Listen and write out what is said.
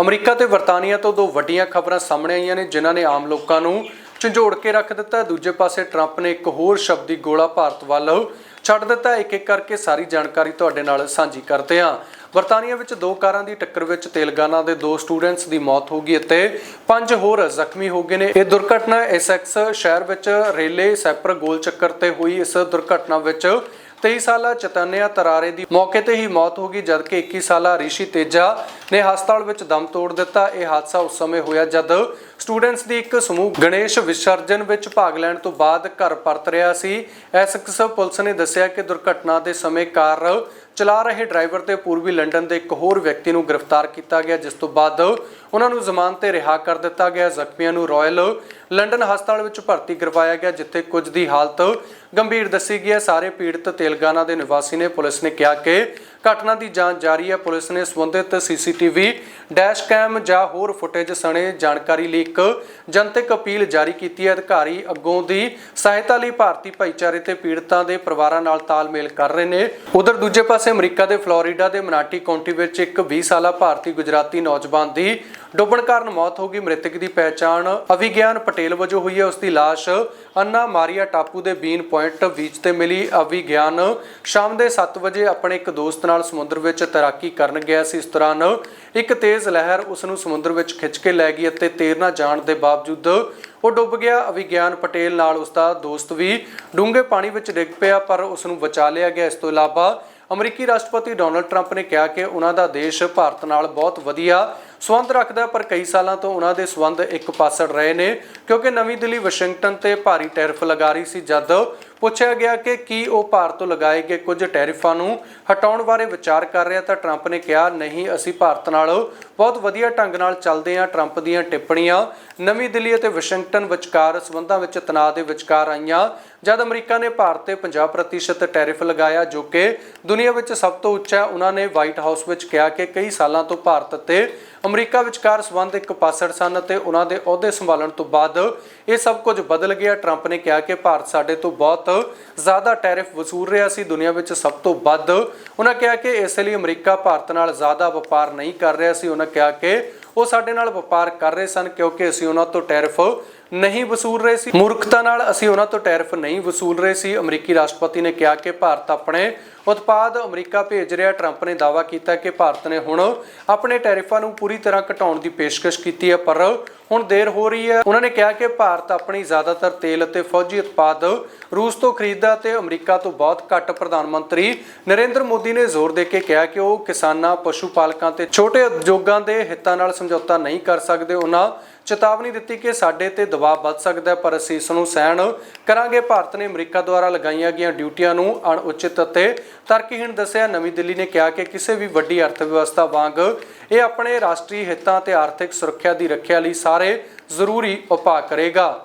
America ਤੇ ਬਰਤਾਨੀਆ ਤੋਂ ਦੋ ਵੱਡੀਆਂ ਖਬਰਾਂ ਸਾਹਮਣੇ ਆਈਆਂ ਨੇ, ਜਿਨ੍ਹਾਂ ਨੇ ਆਮ ਲੋਕਾਂ ਨੂੰ ਝੰਜੋੜ ਕੇ ਰੱਖ ਦਿੱਤਾ। ਦੂਜੇ ਪਾਸੇ ਟਰੰਪ ਨੇ ਇੱਕ ਹੋਰ ਸ਼ਬਦੀ ਗੋਲਾ ਭਾਰਤ ਵੱਲ ਛੱਡ ਦਿੱਤਾ। ਇੱਕ ਇੱਕ ਕਰਕੇ ਸਾਰੀ ਜਾਣਕਾਰੀ ਤੁਹਾਡੇ ਨਾਲ ਸਾਂਝੀ ਕਰਦੇ ਹਾਂ। ਬਰਤਾਨੀਆ ਵਿੱਚ ਦੋ ਕਾਰਾਂ ਦੀ ਟੱਕਰ ਵਿੱਚ ਤੇਲੰਗਾਨਾ ਦੇ ਦੋ ਸਟੂਡੈਂਟਸ ਦੀ ਮੌਤ ਹੋ ਗਈ ਅਤੇ ਪੰਜ ਹੋਰ ਜ਼ਖਮੀ ਹੋ ਗਏ ਨੇ। ਇਹ ਦੁਰਘਟਨਾ ਐਸੈਕਸ ਸ਼ਹਿਰ ਵਿੱਚ ਰੇਲੇ ਸੈਪਰ ਗੋਲ ਚੱਕਰ ਤੇ ਹੋਈ। ਇਸ ਦੁਰਘਟਨਾ ਵਿੱਚ 23 ਸਾਲਾ ਚਤਨਿਆ ਤਰਾਰੇ ਦੀ ਮੌਕੇ ਤੇ ਹੀ ਮੌਤ ਹੋ ਗਈ, ਜਦਕਿ 21 ਸਾਲਾ ਰਿਸ਼ੀ ਤੇਜਾ ਨੇ ਹਸਪਤਾਲ ਵਿੱਚ ਦਮ ਤੋੜ ਦਿੱਤਾ। ਇਹ ਹਾਦਸਾ ਉਸ ਸਮੇਂ ਹੋਇਆ ਜਦ ਸਟੂਡੈਂਟਸ ਦੀ ਇੱਕ ਸਮੂਹ ਗਣੇਸ਼ ਵਿਸਰਜਨ ਵਿੱਚ ਭਾਗ ਲੈਣ ਤੋਂ ਬਾਅਦ ਘਰ ਪਰਤ ਰਿਹਾ ਸੀ। ਐਸਐਕਸ ਪੁਲਿਸ ਨੇ ਦੱਸਿਆ ਕਿ ਦੁਰਘਟਨਾ ਦੇ ਸਮੇਂ ਕਾਰ ਚਲਾ ਰਹੇ ਡਰਾਈਵਰ ਤੇ ਪੂਰਬੀ ਲੰਡਨ ਦੇ ਇੱਕ ਹੋਰ ਵਿਅਕਤੀ ਨੂੰ ਗ੍ਰਿਫਤਾਰ ਕੀਤਾ ਗਿਆ, ਜਿਸ ਤੋਂ ਬਾਅਦ ਉਹਨਾਂ ਨੂੰ ਜ਼ਮਾਨਤ ਤੇ ਰਿਹਾ ਕਰ ਦਿੱਤਾ ਗਿਆ। ਜ਼ਖਮੀਆਂ ਨੂੰ ਰਾਇਲ ਲੰਡਨ ਹਸਪਤਾਲ ਵਿੱਚ ਭਰਤੀ ਕਰਵਾਇਆ ਗਿਆ, ਜਿੱਥੇ ਕੁਝ ਦੀ ਹਾਲਤ ਗੰਭੀਰ ਦੱਸੀ ਗਈ ਹੈ। ਸਾਰੇ ਪੀੜਤ ਤੇਲੰਗਾਨਾ ਦੇ ਨਿਵਾਸੀ ਨੇ ਪੁਲਿਸ ਨੇ ਕਿਹਾ ਕਿ ਘਟਨਾ ਦੀ ਜਾਂਚ ਜਾਰੀ ਹੈ। ਪੁਲਿਸ ਨੇ ਸੰਬੰਧਿਤ ਸੀਸੀਟੀਵੀ ਡੈਸ਼ ਕੈਮ ਜਾਂ ਹੋਰ ਫੁਟੇਜ ਸਣੇ ਜਾਣਕਾਰੀ ਲਈ ਇੱਕ ਜਨਤਕ ਅਪੀਲ ਜਾਰੀ ਕੀਤੀ ਹੈ। ਅਧਿਕਾਰੀ ਅੱਗੋਂ ਦੀ ਸਹਾਇਤਾ ਲਈ ਭਾਰਤੀ ਭਾਈਚਾਰੇ ਤੇ ਪੀੜਤਾਂ ਦੇ ਪਰਿਵਾਰਾਂ ਨਾਲ ਤਾਲਮੇਲ ਕਰ ਰਹੇ ਨੇ। ਉਧਰ ਦੂਜੇ ਪਾਸੇ ਅਮਰੀਕਾ ਦੇ ਫਲੋਰੀਡਾ ਦੇ ਮਨਾਟੀ ਕਾਉਂਟੀ ਵਿੱਚ ਇੱਕ 20 ਸਾਲਾ ਭਾਰਤੀ ਗੁਜਰਾਤੀ ਨੌਜਵਾਨ ਦੀ ਡੁੱਬਣ ਕਾਰਨ ਮੌਤ ਹੋ ਗਈ। ਮ੍ਰਿਤਕ ਦੀ ਪਹਿਚਾਣ ਅਵਿਗਿਆਨ ਪਟੇਲ ਵਜੋਂ ਹੋਈ ਹੈ। ਉਸ ਦੀ ਲਾਸ਼ ਅੰਨਾ ਮਾਰੀਆ ਟਾਪੂ ਦੇ ਬੀਨ ਪੁਆਇੰਟ ਬੀਚ ਤੇ ਮਿਲੀ। ਅਵਿਗਿਆਨ ਸ਼ਾਮ ਦੇ 7 ਵਜੇ ਆਪਣੇ ਇੱਕ ਦੋਸਤ ਨਾਲ ਸਮੁੰਦਰ ਵਿੱਚ ਤੈਰਾਕੀ ਕਰਨ ਗਿਆ ਸੀ। ਇਸ ਦੌਰਾਨ ਇੱਕ ਤੇਜ਼ ਲਹਿਰ ਉਸ ਨੂੰ ਸਮੁੰਦਰ ਵਿੱਚ ਖਿੱਚ ਕੇ ਲੈ ਗਈ ਅਤੇ ਤੈਰਨਾ ਜਾਣ ਦੇ ਬਾਵਜੂਦ ਉਹ ਡੁੱਬ ਗਿਆ। ਅਵਿਗਿਆਨ ਪਟੇਲ ਨਾਲ ਉਸ ਦਾ ਦੋਸਤ ਵੀ ਡੂੰਘੇ ਪਾਣੀ ਵਿੱਚ ਡਿੱਗ ਪਿਆ, ਪਰ ਉਸ ਨੂੰ ਬਚਾ ਲਿਆ ਗਿਆ। ਇਸ ਤੋਂ ਇਲਾਵਾ ਅਮਰੀਕੀ ਰਾਸ਼ਟਰਪਤੀ ਡੋਨਲਡ ਟਰੰਪ ਨੇ ਕਿਹਾ ਕਿ ਉਹਨਾਂ ਦਾ ਦੇਸ਼ ਭਾਰਤ ਨਾਲ ਬਹੁਤ ਵਧੀਆ ਸਬੰਧ ਰੱਖਦਾ, ਪਰ ਕਈ ਸਾਲਾਂ ਤੋਂ ਉਹਨਾਂ ਦੇ ਸਬੰਧ ਇੱਕ ਪਾਸੜ ਰਹੇ ਨੇ, ਕਿਉਂਕਿ ਨਵੀਂ ਦਿੱਲੀ ਵਾਸ਼ਿੰਗਟਨ ਤੇ ਭਾਰੀ ਟੈਰਿਫ ਲਗਾ ਰਹੀ ਸੀ, ਜਦ ਪੁੱਛਿਆ ਗਿਆ ਕਿ ਕੀ ਉਹ ਭਾਰਤ ਤੋਂ ਲਗਾਏ ਗਏ ਕੁਝ ਟੈਰਿਫਾਂ ਨੂੰ ਹਟਾਉਣ ਬਾਰੇ ਵਿਚਾਰ ਕਰ ਰਿਹਾ ਤਾਂ ਟਰੰਪ ਨੇ ਕਿਹਾ, ਨਹੀਂ, ਅਸੀਂ ਭਾਰਤ ਨਾਲ ਬਹੁਤ ਵਧੀਆ ਢੰਗ ਨਾਲ ਚੱਲਦੇ ਹਾਂ, ਟਰੰਪ ਦੀਆਂ ਟਿੱਪਣੀਆਂ, ਨਵੀਂ ਦਿੱਲੀ ਅਤੇ ਵਾਸ਼ਿੰਗਟਨ ਵਿਚਕਾਰ ਸਬੰਧਾਂ ਵਿੱਚ ਤਣਾਅ ਦੇ ਵਿਚਕਾਰ ਆਈਆਂ, ਜਦ ਅਮਰੀਕਾ ਨੇ ਭਾਰਤ ਤੇ 50% ਟੈਰਿਫ ਲਗਾਇਆ, ਜੋ ਕਿ ਦੁਨੀਆ ਵਿੱਚ ਸਭ ਤੋਂ ਉੱਚਾ, ਉਹਨਾਂ ਨੇ ਵਾਈਟ ਹਾਊਸ ਵਿੱਚ ਕਿਹਾ ਕਿ ਕਈ ਸਾਲਾਂ ਤੋਂ ਭਾਰਤ ਤੇ ਅਮਰੀਕਾ ਵਿਚਕਾਰ ਸਬੰਧ ਇੱਕ ਪਾਸੜ ਸਨ ਅਤੇ ਉਹਨਾਂ ਦੇ ਅਹੁਦੇ ਸੰਭਾਲਣ ਤੋਂ ਬਾਅਦ ਇਹ ਸਭ ਕੁਝ ਬਦਲ ਗਿਆ। ਟਰੰਪ ਨੇ ਕਿਹਾ ਕਿ ਭਾਰਤ ਸਾਡੇ ਤੋਂ ਬਹੁਤ ਜ਼ਿਆਦਾ ਟੈਰਿਫ ਵਸੂਲ ਰਿਹਾ ਸੀ। ਦੁਨੀਆ ਵਿੱਚ ਸਭ ਤੋਂ ਵੱਧ ਉਹਨਾਂ ਕਿਹਾ ਕਿ ਇਸ ਲਈ ਅਮਰੀਕਾ ਭਾਰਤ ਨਾਲ ਜ਼ਿਆਦਾ ਵਪਾਰ ਨਹੀਂ ਕਰ ਰਿਹਾ ਸੀ। ਉਹਨਾਂ ਕਿਹਾ ਕਿ ਉਹ ਸਾਡੇ ਨਾਲ ਵਪਾਰ ਕਰ ਰਹੇ ਸਨ ਕਿਉਂਕਿ ਅਸੀਂ ਉਹਨਾਂ ਤੋਂ ਟੈਰਿਫ ਨਹੀਂ ਵਸੂਲ ਰਹੇ ਸੀ। ਮੂਰਖਤਾ ਨਾਲ ਅਸੀਂ ਉਹਨਾਂ ਤੋਂ ਟੈਰਿਫ ਨਹੀਂ ਵਸੂਲ ਰਹੇ ਸੀ। ਅਮਰੀਕੀ ਰਾਸ਼ਟਰਪਤੀ ਨੇ ਕਿਹਾ ਕਿ ਭਾਰਤ ਆਪਣੇ ਉਤਪਾਦ ਅਮਰੀਕਾ ਭੇਜ ਰਿਹਾ। ਟਰੰਪ ਨੇ ਦਾਅਵਾ ਕੀਤਾ ਕਿ ਭਾਰਤ ਨੇ ਹੁਣ ਆਪਣੇ ਟੈਰਿਫਾਂ ਨੂੰ ਪੂਰੀ ਤਰ੍ਹਾਂ ਘਟਾਉਣ ਦੀ ਪੇਸ਼ਕਸ਼ ਕੀਤੀ ਹੈ, ਪਰ ਹੁਣ ਦੇਰ ਹੋ ਰਹੀ ਹੈ। ਉਹਨਾਂ ਨੇ ਕਿਹਾ ਕਿ ਭਾਰਤ ਆਪਣੀ ਜ਼ਿਆਦਾਤਰ ਤੇਲ ਅਤੇ ਫੌਜੀ ਉਤਪਾਦ ਰੂਸ ਤੋਂ ਖਰੀਦਦਾ ਤੇ ਅਮਰੀਕਾ ਤੋਂ ਬਹੁਤ ਘੱਟ ਪ੍ਰਧਾਨ ਮੰਤਰੀ ਨਰਿੰਦਰ ਮੋਦੀ ਨੇ ਜ਼ੋਰ ਦੇ ਕੇ ਕਿਹਾ ਕਿ ਉਹ ਕਿਸਾਨਾਂ, ਪਸ਼ੂ ਪਾਲਕਾਂ ਤੇ ਛੋਟੇ ਉਦਯੋਗਾਂ ਦੇ ਹਿੱਤਾਂ ਨਾਲ ਸਮਝੌਤਾ ਨਹੀਂ ਕਰ ਸਕਦੇ। ਉਹਨਾਂ ਚੇਤਾਵਨੀ ਦਿੱਤੀ ਕਿ ਸਾਡੇ ਤੇ ਦਬਾਅ ਵੱਧ ਸਕਦਾ ਹੈ, ਪਰ ਅਸੀਂ ਇਸ ਨੂੰ ਸਹਿਣ ਕਰਾਂਗੇ। ਭਾਰਤ ਨੇ ਅਮਰੀਕਾ ਦੁਆਰਾ ਲਗਾਈਆਂ ਗਈਆਂ ਡਿਊਟੀਆਂ ਨੂੰ ਅਣਉਚਿਤ ਅਤੇ ਤਰਕਹੀਣ ਦੱਸਿਆ। ਨਵੀਂ ਦਿੱਲੀ ਨੇ ਕਿਹਾ ਕਿ ਕਿਸੇ ਵੀ ਵੱਡੀ ਅਰਥ ਵਿਵਸਥਾ ਵਾਂਗ ਇਹ ਆਪਣੇ ਰਾਸ਼ਟਰੀ ਹਿੱਤਾਂ ਤੇ ਆਰਥਿਕ ਸੁਰੱਖਿਆ ਦੀ ਰੱਖਿਆ ਲਈ ਸਾਰੇ ਜ਼ਰੂਰੀ ਉਪਾਅ ਕਰੇਗਾ।